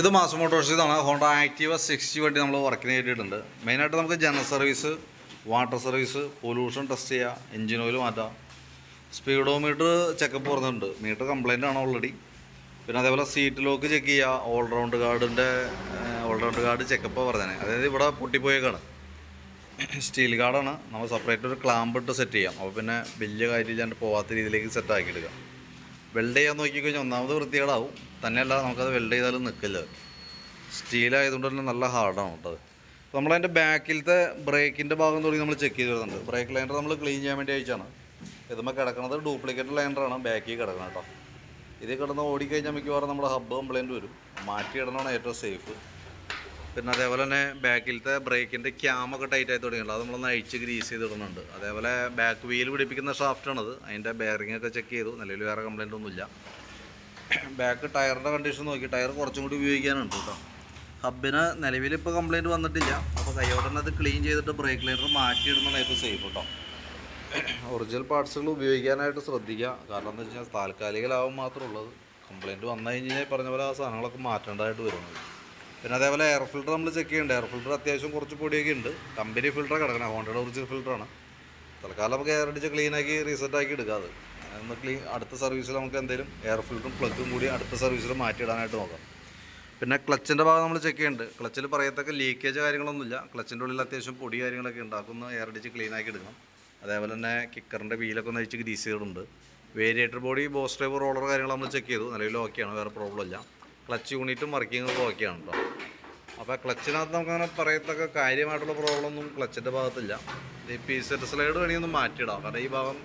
ഇത് Mass Motors ഇതാണ് Honda Activa sixty വണ്ടി നമ്മൾ വർക്കിന് കയറ്റിയിട്ടുണ്ട്. മെയിനായിട്ട് നമുക്ക് general service water service pollution test ചെയ്യുക എഞ്ചിൻ ഓയിൽ മാറ്റാം. സ്പീഡോമീറ്റർ ചെക്കപ്പ് പറഞ്ഞിട്ടുണ്ട്. മീറ്റർ കംപ്ലൈന്റ് ആണ് ഓൾറെഡി പിന്നെ അതേപോലെ സീറ്റ് ലോക്ക് ചെക്ക് ചെയ്യുക ഓൾറൗണ്ട് ഗാർഡിന്റെ ഓൾറൗണ്ട് ഗാർഡ് ചെക്കപ്പ് പറഞ്ഞത്. അതായത് ഇവിടെ പൊട്ടിപ്പോയേക്കാണ്. സ്റ്റീൽ ഗാർഡാണ് നമ്മൾ സെപ്പറേറ്റ് ഒരു ക്ലാമ്പ് ഇട്ട് സെറ്റ് ചെയ്യാം. അപ്പോൾ പിന്നെ വലിയ കാര്യമില്ലാണ്ട് പോകാത്ത രീതിയിലേക്ക് സെറ്റ് ആക്കി എടുക്കാം വെൽഡ് ചെയ്യാൻ നോക്കിക്കഴിഞ്ഞാൽ ഒന്നാമത് വൃത്തികേടാവും. തന്നെയല്ല നമുക്കത് വെൽഡ് ചെയ്താലും നിൽക്കില്ല സ്റ്റീലായതുകൊണ്ട് തന്നെ നല്ല ഹാർഡാണ് കേട്ടോ അപ്പോൾ നമ്മളതിന്റെ ബാക്കിലത്തെ ബ്രേക്കിന്റെ ഭാഗം തുടങ്ങി നമ്മൾ ചെക്ക് ചെയ്ത് വരുന്നുണ്ട്. ബ്രേക്ക് ലൈനർ നമ്മൾ ക്ലീൻ ചെയ്യാൻ വേണ്ടി അയച്ചാണ്. ഇതുമ്പോൾ കിടക്കുന്നത് ഡ്യൂപ്ലിക്കേറ്റ് ലൈനറാണ് ബാക്കിൽ കിടക്കുന്നത് കേട്ടോ. ഇത് കിടന്ന് ഓടിക്കഴിഞ്ഞാൽ മിക്കവാറും നമ്മുടെ ഹബ്ബ് കംപ്ലൈന്റ് വരും. മാറ്റി ഇടണമാണ് ഏറ്റവും സേഫ് പിന്നെ അതേപോലെ തന്നെ ബാക്കിലത്തെ ബ്രേക്കിന്റെ ക്യാമൊക്കെ ടൈറ്റ് ആയി തുടങ്ങിയുണ്ട് അത് നമ്മളൊന്ന് അഴിച്ച് ഗ്രീസ് ചെയ്ത് ഇടുന്നുണ്ട്. അതേപോലെ ബാക്ക് വീൽ പിടിപ്പിക്കുന്ന ഷാഫ്റ്റാണത് അതിന്റെ ഒക്കെ ചെക്ക് ചെയ്തു. നിലവിൽ വേറെ കംപ്ലൈന്റ് ഒന്നുമില്ല. ബാക്ക് ടയറിന്റെ കണ്ടീഷൻ നോക്കി. ടയർ കുറച്ചും കൂടി ഉപയോഗിക്കാനുണ്ട് കേട്ടോ. ഹബിന് നിലവിൽ ഇപ്പോൾ കംപ്ലൈന്റ് വന്നിട്ടില്ല. അപ്പോൾ കൈയോടെ തന്നെ അത് ക്ലീൻ ചെയ്തിട്ട് ബ്രേക്ക് ലൈനർ മാറ്റിയിടുന്നതാണ് ഏറ്റവും സേഫ് കേട്ടോ. ഒറിജിനൽ പാർട്സുകൾ ഉപയോഗിക്കാനായിട്ട് ശ്രദ്ധിക്കുക. കാരണം എന്താ വെച്ചാൽ താൽക്കാലിക മാത്രമേ ഉള്ളത് കംപ്ലൈന്റ് വന്നു കഴിഞ്ഞാൽ പറഞ്ഞ പോലെ ആ സാധനങ്ങളൊക്കെ മാറ്റേണ്ടതായിട്ട് വരുന്നത് പിന്നെ അതേപോലെ എയർ ഫിൽറ്റർ നമ്മൾ ചെക്ക് ചെയ്യേണ്ടത് എയർ ഫിൽറ്റർ അത്യാവശ്യം കുറച്ച് പൊടിയൊക്കെ ഉണ്ട് കമ്പനി ഫിൽറ്റർ കിടക്കണം. ഹോണ്ടയുടെ ഒറിജിനൽ ഫിൽറ്ററാണ് തൽക്കാലം നമുക്ക് എയർ അടിച്ച് ക്ലീനാക്കി റീസെറ്റ് ആക്കി എടുക്കാതെ ഒന്ന് ക്ലീൻ അടുത്ത സർവീസിൽ നമുക്ക് എന്തെങ്കിലും എയർ ഫിൽറ്ററും പ്ലഗും കൂടി അടുത്ത സർവീസിൽ മാറ്റിയിടാനായിട്ട് നോക്കാം. പിന്നെ ക്ലച്ചിന്റെ ഭാഗം നമ്മൾ ചെക്ക് ചെയ്യുന്നുണ്ട് ക്ലച്ചിൽ പറയത്തക്ക ലീക്കേജ് കാര്യങ്ങളൊന്നുമില്ല. ക്ലച്ചിന്റെ ഉള്ളിൽ അത്യാവശ്യം പൊടി കാര്യങ്ങളൊക്കെ ഉണ്ടാക്കുന്നു എയർ അടിച്ച് ക്ലീനാക്കി എടുക്കണം. അതേപോലെ തന്നെ കിക്കറിന്റെ വീലൊക്കെ ഒന്ന് അഴിച്ച് ഗ്രീസ് ചെയ്തിട്ടുണ്ട് വേരിയേറ്റർ ബോഡി ബോസ് റോളർ കാര്യങ്ങൾ നമ്മൾ ചെക്ക് ചെയ്തു. നിലവിൽ ഓക്കെയാണ് വേറെ പ്രോബ്ലം ഇല്ല. ക്ലച്ച് യൂണിറ്റും വർക്കിംഗ് ഒക്കെ ഓക്കെയാണ് കേട്ടോ അപ്പോൾ ക്ലച്ചിനകത്ത് നമുക്കങ്ങനെ പറയത്തക്ക കാര്യമായിട്ടുള്ള പ്രോബ്ലം ഒന്നും ക്ലച്ചിന്റെ ഭാഗത്തില്ല ഈ പീസെറ്റ് സ്ലൈഡ് വേണമെങ്കിൽ ഒന്ന് മാറ്റിയിടാം. കാരണം ഈ ഭാഗം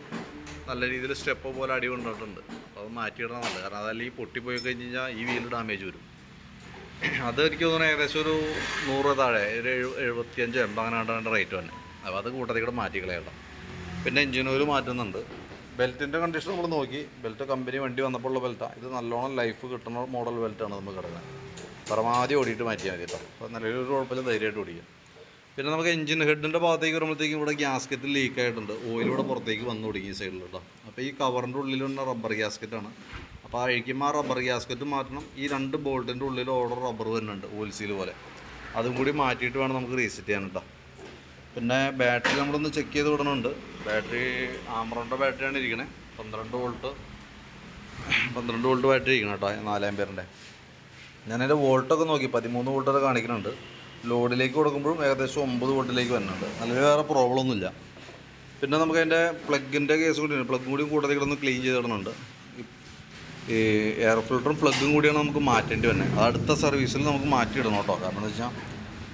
നല്ല രീതിയിൽ സ്റ്റെപ്പ് പോലെ അടി കൊണ്ടിട്ടുണ്ട്. അപ്പോൾ അത് മാറ്റിയിടണം നല്ലത്. കാരണം അതല്ലെങ്കിൽ പൊട്ടിപ്പോയി കഴിഞ്ഞ് കഴിഞ്ഞാൽ ഈ വീൽ ഡാമേജ് വരും. അത് എനിക്ക് തോന്നുന്നു ഏകദേശം ഒരു നൂറ് താഴെ ഒരു എഴു- എഴുപത്തിയഞ്ച് എൺപത് അങ്ങനെ റേറ്റ് തന്നെ. അപ്പോൾ അത് കൂട്ടത്തിൽ കൂടെ മാറ്റി പിന്നെ എഞ്ചിൻ ഓയിൽ മാറ്റുന്നുണ്ട്. ബെൽറ്റിന്റെ കണ്ടീഷൻ നമ്മൾ നോക്കി. ബെൽറ്റ് കമ്പനി വണ്ടി വന്നപ്പോൾ ഉള്ള ബെൽറ്റാണ് ഇത് നല്ലോണം ലൈഫ് കിട്ടുന്ന മോഡൽ ബെൽറ്റാണ് നമുക്ക് കിടക്കുന്നത് പരമാവധി ഓടിയിട്ട് മാറ്റിയാൽ മതി കേട്ടോ. അപ്പോൾ നല്ലൊരു കുഴപ്പമില്ല ധൈര്യമായിട്ട് ഓടിക്കാം. പിന്നെ നമുക്ക് എഞ്ചിൻ ഹെഡിന്റെ ഭാഗത്തേക്ക് വരുമ്പോഴത്തേക്കും ഇവിടെ ഗ്യാസ്കറ്റ് ലീക്ക് ആയിട്ടുണ്ട്. ഓയിൽ ഇവിടെ പുറത്തേക്ക് വന്നു ഈ സൈഡിൽ കേട്ടോ. അപ്പോൾ ഈ കവറിന്റെ ഉള്ളിലുള്ള റബ്ബർ ഗ്യാസ്കറ്റാണ് അപ്പോൾ ആ അഴിക്കുമ്പോൾ ആ റബ്ബർ ഗ്യാസ്കറ്റ് മാറ്റണം. ഈ രണ്ട് ബോൾട്ടിന്റെ ഉള്ളിൽ ഓർഡർ റബ്ബർ വരുന്നുണ്ട് ഓയിൽ സീൽ പോലെ. അതും കൂടി മാറ്റിയിട്ട് വേണം നമുക്ക് റീസെറ്റ് ചെയ്യാൻ കേട്ടോ. പിന്നെ ബാറ്ററി നമ്മളൊന്ന് ചെക്ക് ചെയ്ത് വിടണുണ്ട്. ബാറ്ററി ആമറോണിന്റെ ബാറ്ററിയാണ് ഇരിക്കണേ. പന്ത്രണ്ട് വോൾട്ട്. പന്ത്രണ്ട് വോൾട്ട് ബാറ്ററി ഇരിക്കണം കേട്ടോ നാലാം പേരിന്റെ ഞാനതിന്റെ വോൾട്ടൊക്കെ നോക്കി പതിമൂന്ന് വോൾട്ടൊക്കെ കാണിക്കുന്നുണ്ട് ലോഡിലേക്ക് കൊടുക്കുമ്പോഴും ഏകദേശം ഒമ്പത് വോൾട്ടിലേക്ക് വരുന്നുണ്ട്. നല്ല വേറെ പ്രോബ്ലം ഒന്നുമില്ല. പിന്നെ നമുക്ക് അതിന്റെ പ്ലഗിന്റെ കേസ് ഉണ്ട്. പ്ലഗ് കൂടി കൂടുതൽ ഒന്ന് ക്ലീൻ ചെയ്തിടുന്നുണ്ട് ഈ എയർ ഫിൽറ്ററും പ്ലഗും കൂടിയാണ് നമുക്ക് മാറ്റേണ്ടി വരുന്നത്. അടുത്ത സർവീസിൽ നമുക്ക് മാറ്റിയിടണം കേട്ടോ. കാരണം എന്താ വെച്ചാൽ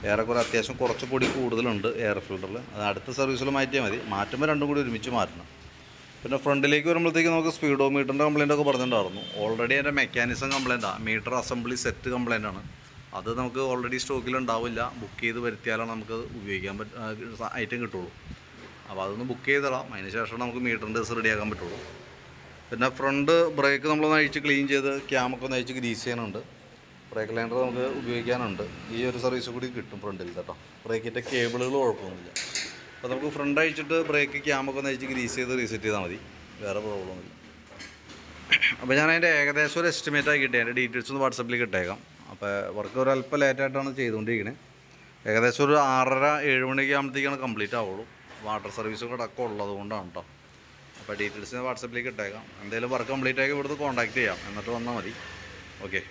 ഏറെക്കുറെ അത്യാവശ്യം കുറച്ച് പൊടി കൂടുതലുണ്ട് എയർ ഫിൽറ്ററിൽ അത് അടുത്ത സർവീസിൽ മാറ്റിയാൽ മതി. മാറ്റുമ്പോൾ രണ്ടും കൂടി ഒരുമിച്ച് മാറ്റണം. പിന്നെ ഫ്രണ്ടിലേക്ക് വരുമ്പോഴത്തേക്ക് നമുക്ക് സ്പീഡോ മീറ്ററിന്റെ കംപ്ലയിന്റ് ഒക്കെ പറഞ്ഞിട്ടുണ്ടായിരുന്നു. ഓൾറെഡി അതിന്റെ മെക്കാനിസം കംപ്ലയിന്റാണ് മീറ്റർ അസംബ്ലി സെറ്റ് കംപ്ലൈന്റ് ആണ്. അത് നമുക്ക് ഓൾറെഡി സ്റ്റോക്കിൽ ഉണ്ടാവില്ല. ബുക്ക് ചെയ്ത് വരുത്തിയാലാണ് നമുക്ക് ഉപയോഗിക്കാൻ പറ്റ ഐറ്റം കിട്ടുള്ളൂ. അപ്പോൾ അതൊന്ന് ബുക്ക് ചെയ്തിടാം. അതിന് ശേഷം നമുക്ക് മീറ്ററിന്റെ ദിവസം റെഡിയാക്കാൻ പറ്റുള്ളൂ. പിന്നെ ഫ്രണ്ട് ബ്രേക്ക് നമ്മളൊന്ന് അഴിച്ച് ക്ലീൻ ചെയ്ത് ക്യാമൊക്കെ ഒന്ന് അഴിച്ച് ഗ്രീസ് ചെയ്യാനുണ്ട് ബ്രേക്ക് ലൈനർ നമുക്ക് ഉപയോഗിക്കാനുണ്ട്. ഈ ഒരു സർവീസ് കൂടി കിട്ടും ഫ്രണ്ടിൽ കേട്ടോ. ബ്രേക്കിന്റെ കേബിളുകൾ കുഴപ്പമൊന്നുമില്ല. അപ്പോൾ നമുക്ക് ഫ്രണ്ട് അഴിച്ചിട്ട് ബ്രേക്ക് ക്യാമൊക്കെ ഒന്ന് അഴിച്ച് ഗ്രീസ് ചെയ്ത് റീസെറ്റ് ചെയ്താൽ മതി. വേറെ പ്രോബ്ലമൊന്നുമില്ല അപ്പോൾ ഞാൻ അതിന്റെ ഏകദേശം ഒരു എസ്റ്റിമേറ്റ് ആക്കിയിട്ട് അതിന്റെ ഡീറ്റെയിൽസ് ഒന്ന് വാട്സപ്പിലേക്ക് ഇട്ടേക്കാം. അപ്പോൾ വർക്ക് ഒരു അല്പം ലേറ്റായിട്ടാണ് ചെയ്തുകൊണ്ടിരിക്കുന്നത് ഏകദേശം ഒരു ആറര ഏഴ് മണിയൊക്കെ ആകുമ്പോഴത്തേക്കാണ് കംപ്ലീറ്റ് ആവുള്ളൂ. വാട്ടർ സർവീസ് കൂടെ ഒക്കെ ഉള്ളത് കൊണ്ടാണ് കേട്ടോ. അപ്പോൾ ഡീറ്റെയിൽസ് വാട്സപ്പിലേക്ക് ഇട്ടേക്കാം. എന്തെങ്കിലും വർക്ക് കംപ്ലീറ്റ് ആക്കി ഇവിടുന്ന് കോൺടാക്ട് ചെയ്യാം. എന്നിട്ട് വന്നാൽ മതി. ഓക്കെ